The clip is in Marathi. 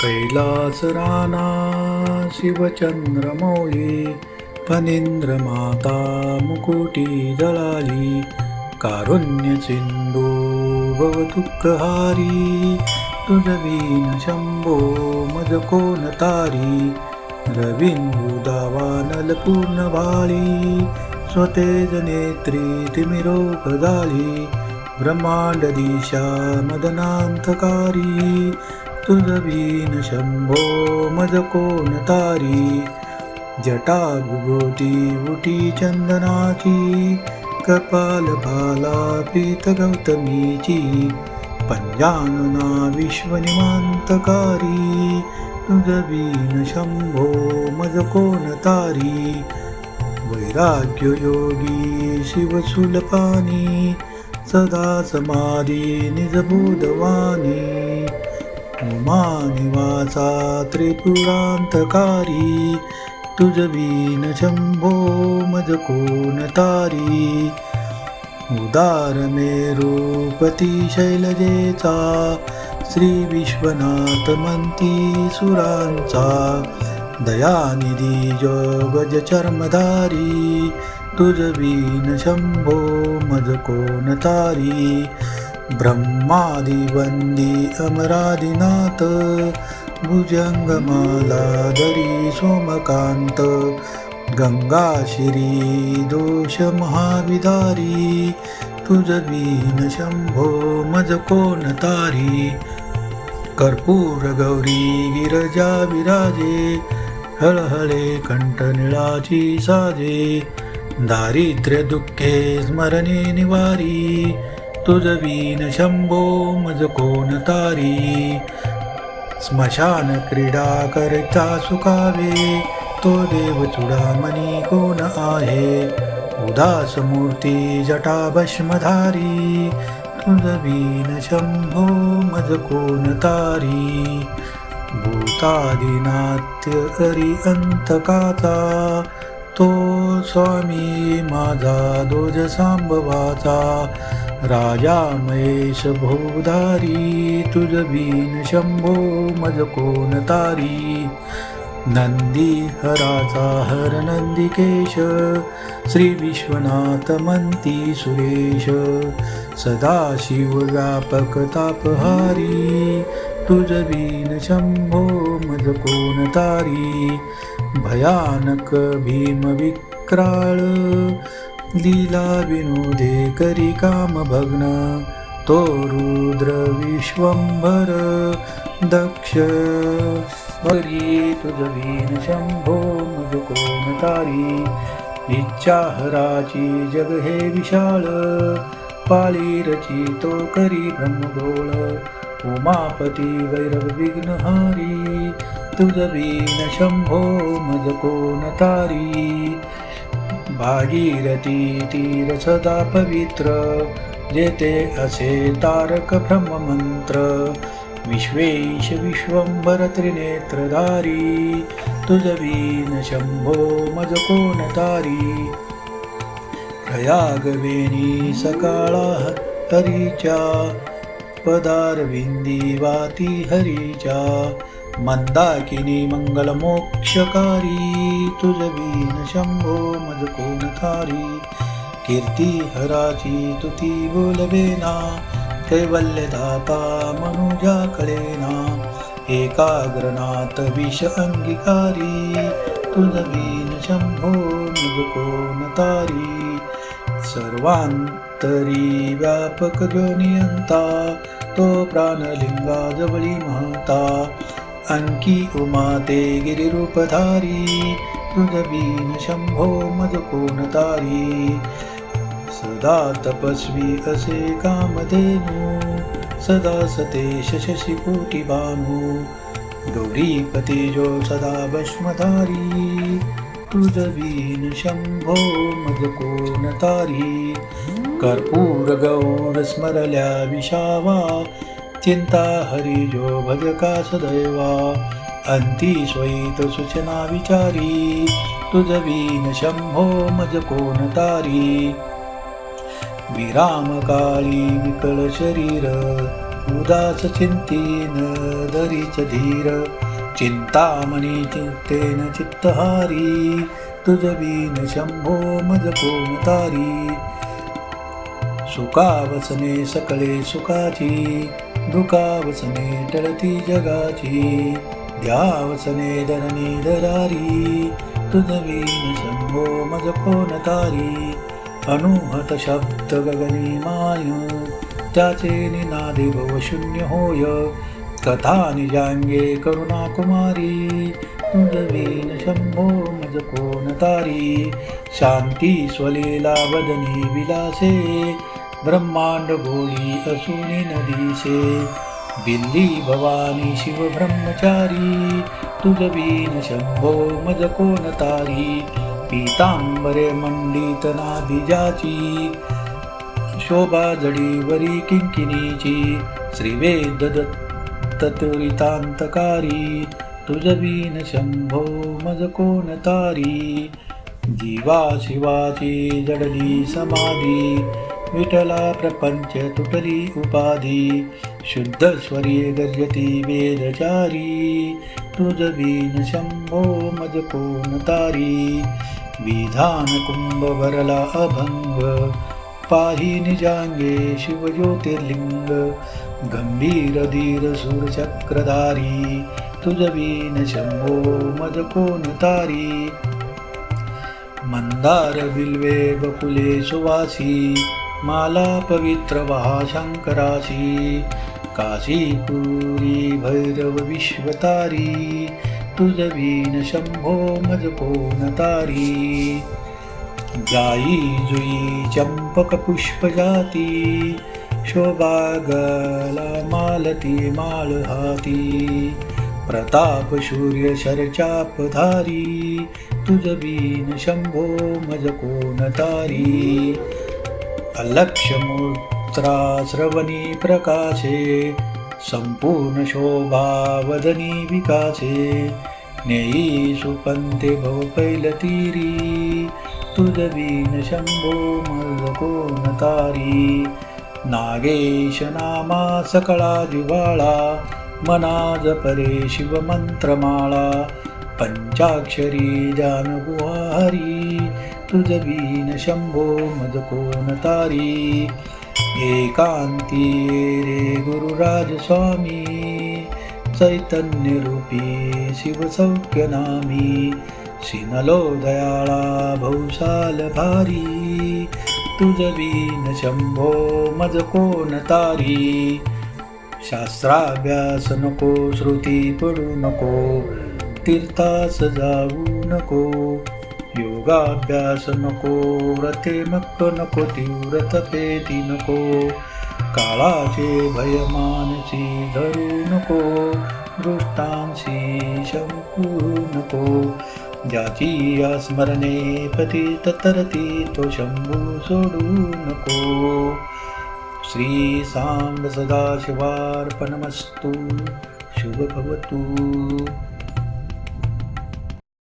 कैलास राणा शिवचंद्रमौली फणींद्र माता मुकुटी जळाली कारुण्य सिंधू भवदुःखहारी तुझ शंभो मज कोण तारी रविंदू दावानल पूर्ण भाळी स्वतेज नेत्री तिमिरोग झाली ब्रह्मांड दिशा मदनांतकारी तुझवीन शंभो मज कोण तारी? जटा विभूती उटी चंदनाची कपाल भाला पीत गौतमीची पंजानना विश्वनिमांतकारी तुझवीन शंभो मज कोण तारी? वैराग्य योगी शिवसुलपानी सदा समाधी निजबोधवानी। उमा निवासा त्रिपुरांतकारी तुजवीन शंभो मज कोण तारी? उदार मेरूपती शैलजेचा श्री विश्वनाथ मंती सुरांचा दयानिधी जगज चर्मधारी तुझ तारी? ब्रह्मादिवन्दी ब्रह्मादिवंदी अमरादिनाथ भुजंगमाला दरी सोमकांत गंगा श्री दोष महाविदारी तुझ मज तारी कर्पूर गौरी गिरजा विराजे हळहळे कंठ साजे दारिद्र्य दुःखे स्मरणे निवारी तुजवीन शंभो मज कोण तारी? स्मशान क्रीडा करता सुखावे तो देव चुडामणी कोण आहे? उदास मूर्ती जटा भस्मधारी तुझ शंभो मज कोण तारी? भूतादिनात्य करी अंतकाचा तो स्वामी माझा दोज सांबवाचा राजा महेश भोधारी तुझ बीन शंभो मज कोण तारी? नंदी हराचा हर नंदिकेश श्री विश्वनाथ मंती सुरेश। सदाशिव व्यापक तापहारी तुझ बीन शंभो मज कोण तारी? भयानक भीम विक्राळ लीला विनोदे करी काम भग्न तो रुद्र विश्वंभर दक्ष हरी तुझवीन शंभो मज कोण तारी इच्छा हराची जग हे विशाळ पाळी रची तो करी ब्रह्मगोळ उमापती वैरव विघ्नहारी शंभो मज कोण तारी भागीरथी तीर सदा पवित्र जेते असे तारक ब्रह्ममंत्र विश्वेश विश्वंभर त्रिनेत्रधारी तुजवीन शंभो मज कोण तारी प्रयागवेणी सकाळा हरीच्या पदारविंदी वाती हरीच्या मंदाकिनी मंगलमोक्षकारी तुझ शंभो मज कोणकारी कीर्ती हराची तुती बोलवेना कैवल्यदाता मनुजा कळेना एकाग्रनाथ विष अंगीकारी तुझ वीण शंभो मज कोण तारी सर्वांतरी व्यापक जो नियंता तो प्राणलिंगा जवळी महता अंकी उमा ते गिरिरूपधारी तुजवीन शंभो मज तारी सदा तपस्वी असे कामधेनु सदा सतेश शशी कोटी बानू गौरीपती जो सदा भस्मधारी तुजवीन शंभो मज तारी कर्पूर गौर स्मरल्या विशावा चिंता हरी जो भजका सदैवा? अंती स्वैत सूचना विचारी तुझ शंभो मज कोण तारी? विराम काळी विकल शरीर उदास चिंतीन दरीच धीर. चिंतामणी चिंतेन चित्तहारी तुझ शंभो मज कोण तारी? सुखावसने सकळे सुखाची दुखावसने टळती जगाची. ध्यावसने धरणी दरारी तुझवीन शंभो मज कोण तारी अनुहत शब्द गगनी माय. त्याचे निनादे भव शून्य होय. कथा निजांगे करुणा कुमारी. तुझवीन शंभो मज कोण तारी शांती स्वलीला वदनी विलासे. ब्रह्मांड बोली असुनी नदीसे बिल्ली भवानी शिव ब्रह्मचारी. तुझबीन शंभो मज कोण तारी. पीतांबरे मंडित नाभिजाची. शोभा जडीवरी किंकिनीची श्रीवेद तत्रितांतकारी तुझबीन शंभो मज कोण तारी. जीवा शिवाची जडली समाधी. विठला प्रपंच तुटली उपाधी शुद्ध स्वरी गर्जती वेदचारी तुझ शंभो मज कोण तारी विधान कुंभ भरला अभंग पाही निजांगे शिव ज्योतिर्लिंग गंभीर धीर सूरचक्रधारी तुझ शंभो मज कोण तारी मंदार बिल्वे बकुले सुवासी माला पवित्र वहा शंकराची काशीपुरी भैरव विश्वतारी तुझ शंभो मज तारी. जाई जुई चंपक पुष्प जाती शोभागला मालती मालहाती प्रताप सूर्य शरचापधारी तुझ बीन शंभो मज कोण तारी अलक्ष श्रवणी प्रकाशे संपूर्ण शोभा वदनी विकासे। नेई सुपंते भव पैलतीरी तुझ बीन शंभो तारी नागेश नामा सकळा जिवाळा मनाज परे शिव मंत्रमाळा। पंचाक्षरी जानगुहारी तुझवीन शंभो मज कोण तारी. एकांती रे गुरुराज स्वामी चैतन्य रूपी शिव सौख्य नामी. सिनलो दयाळा भौशाल भारी. तुझवीन शंभो मज कोण तारी. शास्त्राभ्यास नको श्रुती पडू नको तीर्थास जाऊ नको. योगाभ्यास नको रथे मक्क नको तीव्र तपेती नको काळाचे भय मानसी धरू नको दृष्टांशी शंकू नको. ज्याची स्मरणे पती ततरती तो शंभू सोडू नको. श्री सांब सदाशिवार्पणमस्तु शुभ भवतु